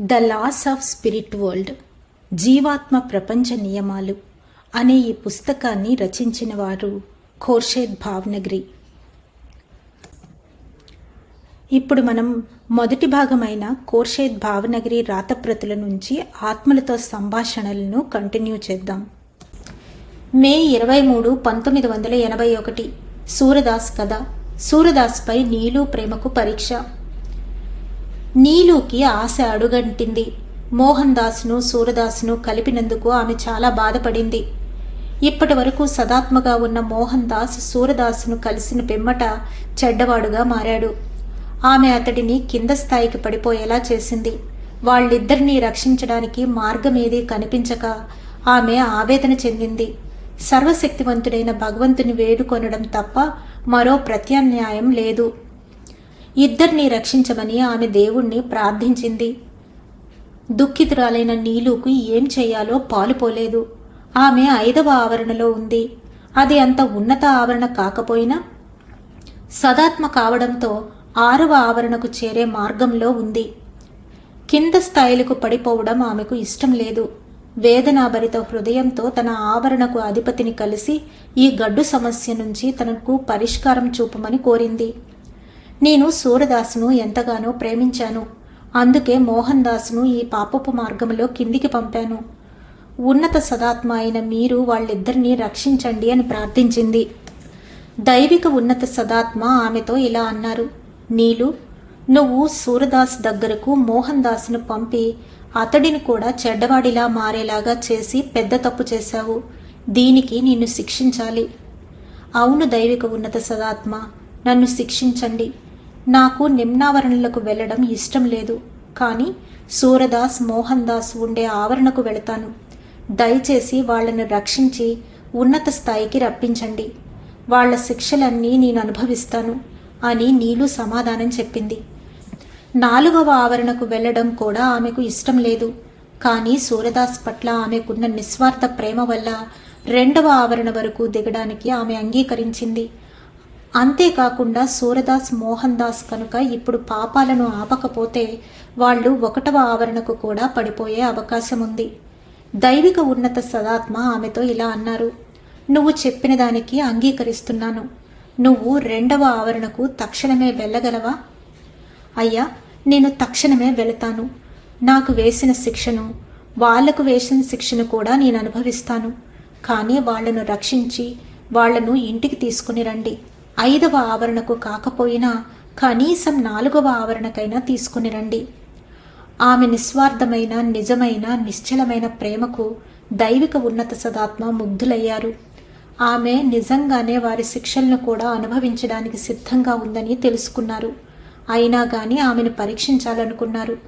The loss of spirit world జీవాత్మ ప్రపంచ నియమాలు అనే ఈ పుస్తకాన్ని రచించిన వారు ఖోర్షేద్ భావ్నగరి. ఇప్పుడు మనం మొదటి భాగమైన కోర్షేద్ భావనగరి రాతప్రతుల నుంచి ఆత్మలతో సంభాషణలను కంటిన్యూ చేద్దాం. మే ఇరవై మూడు పంతొమ్మిది వందల ఎనభై ఒకటి సూరదాస్ కథ. సూరదాస్పై నీలు ప్రేమకు పరీక్ష. నీలుకి ఆశ అడుగంటింది. మోహన్ దాస్ను సూరదాస్ను కలిపినందుకు ఆమె చాలా బాధపడింది. ఇప్పటి వరకు సదాత్మగా ఉన్న మోహన్ దాస్ సూరదాస్ను కలిసిన పిమ్మట చెడ్డవాడుగా మారాడు. ఆమె అతడిని కింద స్థాయికి పడిపోయేలా చేసింది. వాళ్ళిద్దరినీ రక్షించడానికి మార్గమేదీ కనిపించక ఆమె ఆవేదన చెందింది. సర్వశక్తివంతుడైన భగవంతుని వేడుకొనడం తప్ప మరో ప్రత్యామ్నాయం లేదు. ఇద్దరిని రక్షించమని ఆమె దేవుణ్ణి ప్రార్థించింది. దుఃఖితురాలైన నీలుకు ఏం చేయాలో పాలుపోలేదు ఆమె ఐదవ ఆవరణలో ఉంది. అది అంత ఉన్నత ఆవరణ కాకపోయినా సదాత్మ కావడంతో ఆరవ ఆవరణకు చేరే మార్గంలో ఉంది. కింద స్థాయిలకు పడిపోవడం ఆమెకు ఇష్టం లేదు. వేదనాభరిత హృదయంతో తన ఆవరణకు అధిపతిని కలిసి ఈ గడ్డు సమస్య నుంచి తనకు పరిష్కారం చూపమని కోరింది. నేను సూరదాసును ఎంతగానో ప్రేమించాను. అందుకే మోహన్ దాసును ఈ పాపపు మార్గంలో కిందికి పంపాను. ఉన్నత సదాత్మ అయిన మీరు వాళ్ళిద్దరినీ రక్షించండి అని ప్రార్థించింది. దైవిక ఉన్నత సదాత్మ ఆమెతో ఇలా అన్నారు. నీలు నువ్వు సూరదాస్ దగ్గరకు మోహన్ దాస్ను పంపి అతడిని కూడా చెడ్డవాడిలా మారేలాగా చేసి పెద్ద తప్పు చేశావు. దీనికి నిన్ను శిక్షించాలి. అవును దైవిక ఉన్నత సదాత్మ నన్ను శిక్షించండి. నాకు నిమ్నావరణలకు వెళ్ళడం ఇష్టం లేదు. కానీ సూరదాస్ మోహన్ దాస్ ఉండే ఆవరణకు వెళతాను. దయచేసి వాళ్ళను రక్షించి ఉన్నత స్థాయికి రప్పించండి. వాళ్ళ శిక్షలన్నీ నేను అనుభవిస్తాను అని నీలు సమాధానం చెప్పింది. నాలుగవ ఆవరణకు వెళ్ళడం కూడా ఆమెకు ఇష్టం లేదు. కానీ సూరదాస్ పట్ల ఆమెకున్న నిస్వార్థ ప్రేమ వల్ల రెండవ ఆవరణ వరకు దిగడానికి ఆమె అంగీకరించింది. అంతేకాకుండా సూరదాస్ మోహన్ దాస్ కనుక ఇప్పుడు పాపాలను ఆపకపోతే వాళ్ళు ఒకటవ ఆవరణకు కూడా పడిపోయే అవకాశం ఉంది దైవిక ఉన్నత సదాత్మ ఆమెతో ఇలా అన్నారు నువ్వు చెప్పిన దానికి అంగీకరిస్తున్నాను. నువ్వు రెండవ ఆవరణకు తక్షణమే వెళ్ళగలవా? అయ్యా నేను తక్షణమే వెళతాను. నాకు వేసిన శిక్షను వాళ్ళకు వేసిన శిక్షను కూడా నేను అనుభవిస్తాను. కానీ వాళ్ళను రక్షించి వాళ్ళను ఇంటికి తీసుకుని రండి. ఐదవ ఆవరణకు కాకపోయినా కనీసం నాలుగవ ఆవరణకైనా తీసుకుని రండి. ఆమె నిస్వార్థమైన నిజమైన నిశ్చలమైన ప్రేమకు దైవిక ఉన్నత సదాత్మ ముగ్ధులయ్యారు. ఆమె నిజంగానే వారి శిక్షలను కూడా అనుభవించడానికి సిద్ధంగా ఉందని తెలుసుకున్నారు. అయినా గాని ఆమెను పరీక్షించాలనుకున్నారు.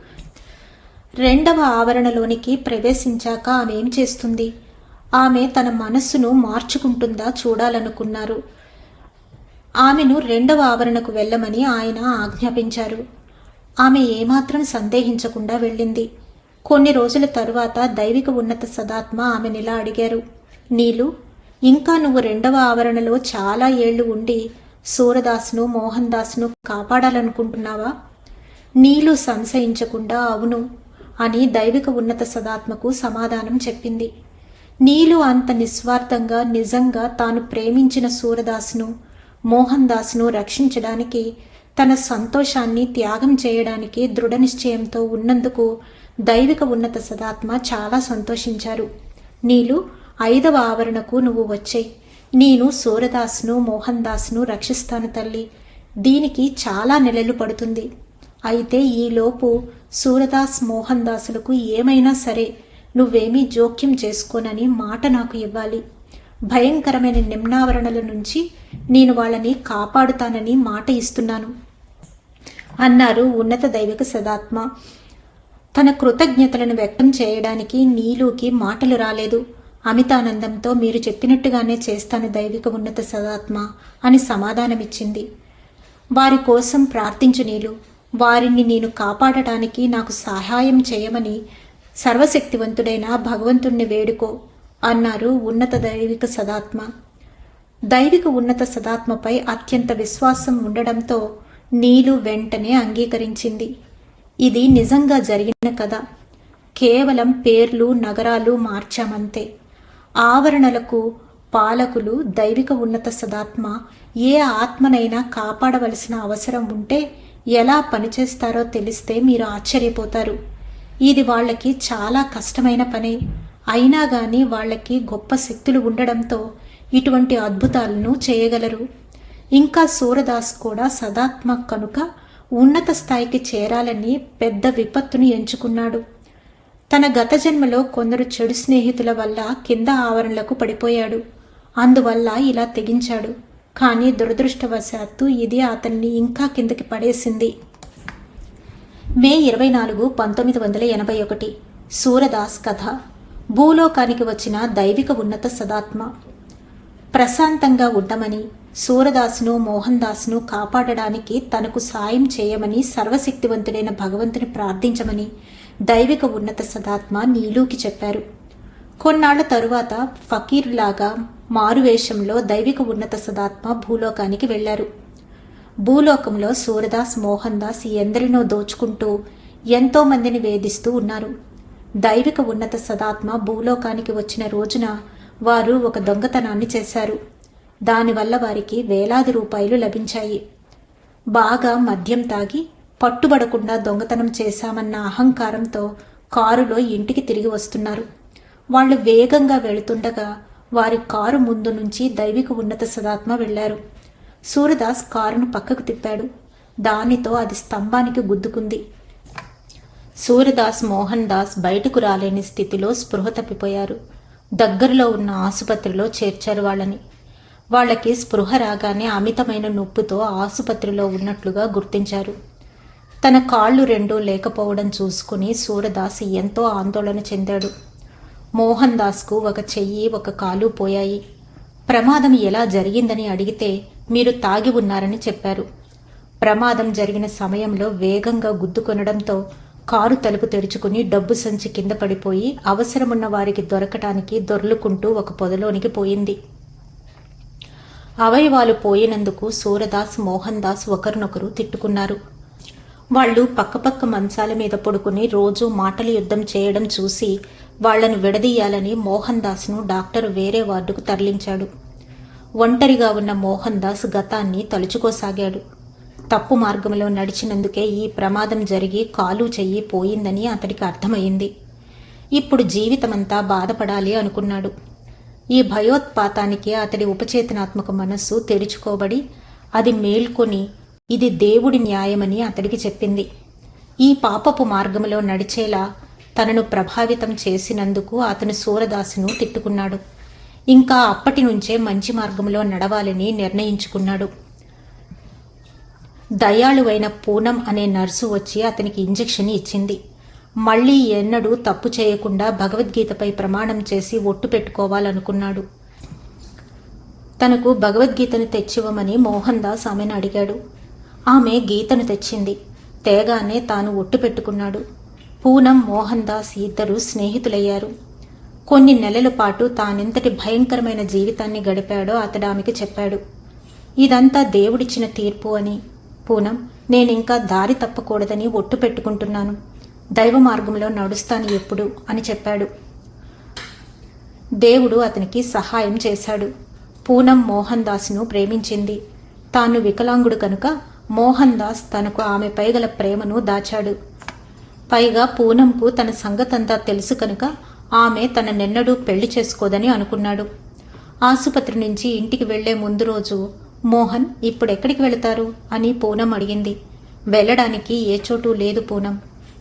రెండవ ఆవరణలోనికి ప్రవేశించాక ఆమె ఏం చేస్తుంది? ఆమె తన మనస్సును మార్చుకుంటుందా చూడాలనుకున్నారు. ఆమెను రెండవ ఆవరణకు వెళ్ళమని ఆయన ఆజ్ఞాపించారు. ఆమె ఏమాత్రం సందేహించకుండా వెళ్ళింది. కొన్ని రోజుల తరువాత దైవిక ఉన్నత సదాత్మ ఆమెనిలా అడిగారు. నీలు ఇంకా నువ్వు రెండవ ఆవరణలో చాలా ఏళ్ళు ఉండి సూరదాస్ను మోహన్ దాస్ను కాపాడాలనుకుంటున్నావా? నీలు సంశయించకుండా అవును అని దైవిక ఉన్నత సదాత్మకు సమాధానం చెప్పింది. నీలు అంత నిస్వార్థంగా నిజంగా తాను ప్రేమించిన సూరదాస్ను మోహన్ దాస్ను రక్షించడానికి తన సంతోషాన్ని త్యాగం చేయడానికి దృఢ నిశ్చయంతో ఉన్నందుకు దైవిక ఉన్నత సదాత్మ చాలా సంతోషించారు. నీలు ఐదవ ఆవరణకు నువ్వు వచ్చాయి నేను సూరదాస్ను మోహన్ దాస్ను రక్షిస్తాను తల్లి. దీనికి చాలా నెలలు పడుతుంది. అయితే ఈలోపు సూరదాస్ మోహన్ దాసులకు ఏమైనా సరే నువ్వేమీ జోక్యం చేసుకోనని మాట నాకు ఇవ్వాలి. భయంకరమైన నిమ్నావరణల నుంచి నేను వాళ్ళని కాపాడుతానని మాట ఇస్తున్నాను. అన్నారు ఉన్నత దైవిక సదాత్మ. తన కృతజ్ఞతలను వ్యక్తం చేయడానికి నీలుకి మాటలు రాలేదు. అమితానందంతో మీరు చెప్పినట్టుగానే చేస్తాను దైవిక ఉన్నత సదాత్మ అని సమాధానమిచ్చింది. వారి కోసం ప్రార్థించు నీలు. వారిని నేను కాపాడటానికి నాకు సహాయం చేయమని సర్వశక్తివంతుడైన భగవంతుణ్ణి వేడుకో. అన్నారు ఉన్నత దైవిక సదాత్మ. దైవిక ఉన్నత సదాత్మపై అత్యంత విశ్వాసం ఉండడంతో నీలు వెంటనే అంగీకరించింది. ఇది నిజంగా జరిగిన కథ. కేవలం పేర్లు నగరాలు మార్చామంతే. ఆవరణలకు పాలకులు దైవిక ఉన్నత సదాత్మ ఏ ఆత్మనైనా కాపాడవలసిన అవసరం ఉంటే ఎలా పనిచేస్తారో తెలిస్తే మీరు ఆశ్చర్యపోతారు. ఇది వాళ్ళకి చాలా కష్టమైన పనే. అయినా కానీ వాళ్ళకి గొప్ప శక్తులు ఉండడంతో ఇటువంటి అద్భుతాలను చేయగలరు. ఇంకా సూరదాస్ కూడా సదాత్మ కనుక ఉన్నత స్థాయికి చేరాలని పెద్ద విపత్తును ఎంచుకున్నాడు. తన గత జన్మలో కొందరు చెడు స్నేహితుల వల్ల కింద ఆవరణలకు పడిపోయాడు. అందువల్ల ఇలా తెగించాడు. కానీ దురదృష్టవశాత్తు ఇది అతన్ని ఇంకా కిందకి పడేసింది. మే ఇరవై నాలుగు పంతొమ్మిది వందల ఎనభై ఒకటి. సూరదాస్ కథ. భూలోకానికి వచ్చిన దైవిక ఉన్నత సదాత్మ. ప్రశాంతంగా ఉండమని సూరదాసును మోహన్ దాస్ను కాపాడడానికి తనకు సాయం చేయమని సర్వశక్తివంతుడైన భగవంతుని ప్రార్థించమని దైవిక ఉన్నత సదాత్మ నీలూకి చెప్పారు. కొన్నాళ్ళ తరువాత ఫకీర్లాగా మారువేషంలో దైవిక ఉన్నత సదాత్మ భూలోకానికి వెళ్ళారు భూలోకంలో సూరదాస్ మోహన్ దాస్ ఎందరినో దోచుకుంటూ ఎంతో మందిని వేధిస్తూ ఉన్నారు. దైవిక ఉన్నత సదాత్మ భూలోకానికి వచ్చిన రోజున వారు ఒక దొంగతనాన్ని చేశారు. దానివల్ల వారికి వేలాది రూపాయలు లభించాయి. బాగా మద్యం తాగి పట్టుబడకుండా దొంగతనం చేశామన్న అహంకారంతో కారులో ఇంటికి తిరిగి వస్తున్నారు. వాళ్ళు వేగంగా వెళుతుండగా వారి కారు ముందు నుంచి దైవిక ఉన్నత సదాత్మ వెళ్ళారు. సూరదాస్ కారును పక్కకు తిప్పాడు. దానితో అది స్తంభానికి గుద్దుకుంది. సూర్యదాస్ మోహన్ దాస్ బయటకు రాలేని స్థితిలో స్పృహ తప్పిపోయారు. దగ్గరలో ఉన్న ఆసుపత్రిలో చేర్చారు వాళ్ళని. వాళ్ళకి స్పృహ రాగానే అమితమైన నొప్పుతో ఆసుపత్రిలో ఉన్నట్లుగా గుర్తించారు. తన కాళ్ళు రెండూ లేకపోవడం చూసుకుని సూరదాస్ ఎంతో ఆందోళన చెందాడు. మోహన్ దాస్కు ఒక చెయ్యి ఒక కాలు పోయాయి. ప్రమాదం ఎలా జరిగిందని అడిగితే మీరు తాగి ఉన్నారని చెప్పారు. ప్రమాదం జరిగిన సమయంలో వేగంగా గుద్దుకొనడంతో కారు తలుపు తెరుచుకుని డబ్బు సంచి కింద పడిపోయి అవసరమున్న వారికి దొరకటానికి దొర్లుకుంటూ ఒక పొదలోనికి పోయింది. అవయవాలు పోయినందుకు సూరదాస్ మోహన్ దాస్ ఒకరినొకరు తిట్టుకున్నారు. వాళ్ళు పక్కపక్క మంచాల మీద పడుకుని రోజూ మాటల యుద్ధం చేయడం చూసి వాళ్ళను విడదీయాలని మోహన్ దాస్ను డాక్టర్ వేరే వార్డుకు తరలించాడు. ఒంటరిగా ఉన్న మోహన్ దాస్ గతాన్ని తలుచుకోసాగాడు. తప్పు మార్గంలో నడిచినందుకే ఈ ప్రమాదం జరిగి కాలు చెయ్యి పోయిందని అతడికి అర్థమైంది ఇప్పుడు జీవితమంతా బాధపడాలి అనుకున్నాడు. ఈ భయోత్పాతానికి అతడి ఉపచేతనాత్మక మనస్సు తెరుచుకోబడి అది మేల్కొని ఇది దేవుడి న్యాయమని అతడికి చెప్పింది. ఈ పాపపు మార్గంలో నడిచేలా తనను ప్రభావితం చేసినందుకు అతను సూరదాసును తిట్టుకున్నాడు. ఇంకా అప్పటి నుంచే మంచి మార్గంలో నడవాలని నిర్ణయించుకున్నాడు. దయాళువైన పూనం అనే నర్సు వచ్చి అతనికి ఇంజెక్షన్ ఇచ్చింది. మళ్ళీ ఎన్నడూ తప్పు చేయకుండా భగవద్గీతపై ప్రమాణం చేసి ఒట్టు పెట్టుకోవాలనుకున్నాడు. తనకు భగవద్గీతను తెచ్చివ్వమని మోహన్ దాస్ ఆమెను అడిగాడు. ఆమె గీతను తెచ్చింది. తేగానే తాను ఒట్టు పెట్టుకున్నాడు. పూనం మోహన్ దాస్ ఇద్దరు స్నేహితులయ్యారు. కొన్ని నెలల పాటు తానెంతటి భయంకరమైన జీవితాన్ని గడిపాడో అతడు ఆమెకి చెప్పాడు. ఇదంతా దేవుడిచ్చిన తీర్పు అని పూనం నేనింకా దారి తప్పకూడదని ఒట్టు పెట్టుకుంటున్నాను. దైవ మార్గంలో నడుస్తాను ఎప్పుడు? అని చెప్పాడు. దేవుడు అతనికి సహాయం చేశాడు. పూనం మోహన్ దాస్ను ప్రేమించింది. తాను వికలాంగుడు కనుక మోహన్ దాస్ తనకు ఆమెపై గల ప్రేమను దాచాడు. పైగా పూనంకు తన సంగతంతా తెలుసు కనుక ఆమె తన నిన్నడూ పెళ్ళి చేసుకోదని అనుకున్నాడు. ఆసుపత్రి నుంచి ఇంటికి వెళ్ళే ముందు రోజు మోహన్ ఇప్పుడు ఎక్కడికి వెళతారు? అని పూనం అడిగింది. వెళ్ళడానికి ఏ చోటు లేదు పూనం.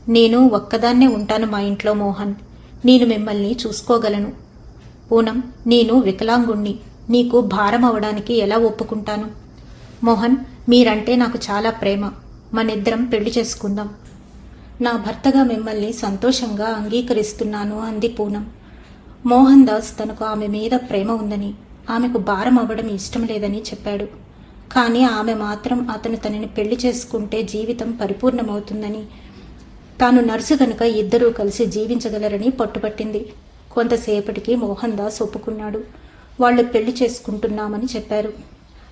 నేను ఒక్కదాన్నే ఉంటాను మా ఇంట్లో మోహన్. నేను మిమ్మల్ని చూసుకోగలను. పూనం నేను వికలాంగుణ్ణి. నీకు భారం అవడానికి ఎలా ఒప్పుకుంటాను? మోహన్ మీరంటే నాకు చాలా ప్రేమ. మనిద్దరం పెళ్ళి చేసుకుందాం. నా భర్తగా మిమ్మల్ని సంతోషంగా అంగీకరిస్తున్నాను అంది పూనం. మోహన్ దాస్ తనకు ఆమె మీద ప్రేమ ఉందని. ఆమెకు భారం అవ్వడం ఇష్టం లేదని చెప్పాడు. కానీ ఆమె మాత్రం అతను తనని పెళ్ళి చేసుకుంటే జీవితం పరిపూర్ణమవుతుందని తాను నర్సు కనుక ఇద్దరూ కలిసి జీవించగలరని పట్టుపట్టింది. కొంతసేపటికి మోహన్ దాస్ ఒప్పుకున్నాడు. వాళ్ళు పెళ్ళి చేసుకుంటున్నామని చెప్పారు.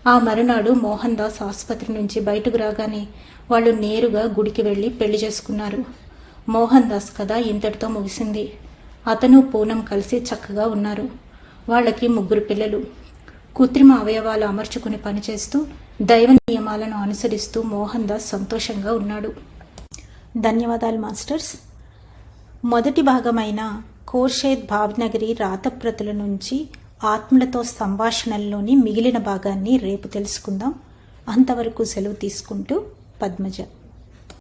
ఆ మరునాడు మోహన్ దాస్ ఆసుపత్రి నుంచి బయటకు రాగానే వాళ్ళు నేరుగా గుడికి వెళ్ళి పెళ్ళి చేసుకున్నారు. మోహన్ దాస్ కథ ఇంతటితో ముగిసింది. అతను పూనం కలిసి చక్కగా ఉన్నారు. వాళ్ళకి ముగ్గురు పిల్లలు. కృత్రిమ అవయవాలు అమర్చుకుని పనిచేస్తూ దైవ నియమాలను అనుసరిస్తూ మోహన్ దాస్ సంతోషంగా ఉన్నాడు. ధన్యవాదాలు మాస్టర్స్. మొదటి భాగమైన కోర్షేద్ భావ్నగరి రాతప్రతుల నుంచి ఆత్మలతో సంభాషణల్లోని మిగిలిన భాగాన్ని రేపు తెలుసుకుందాం. అంతవరకు సెలవు తీసుకుంటూ పద్మజ.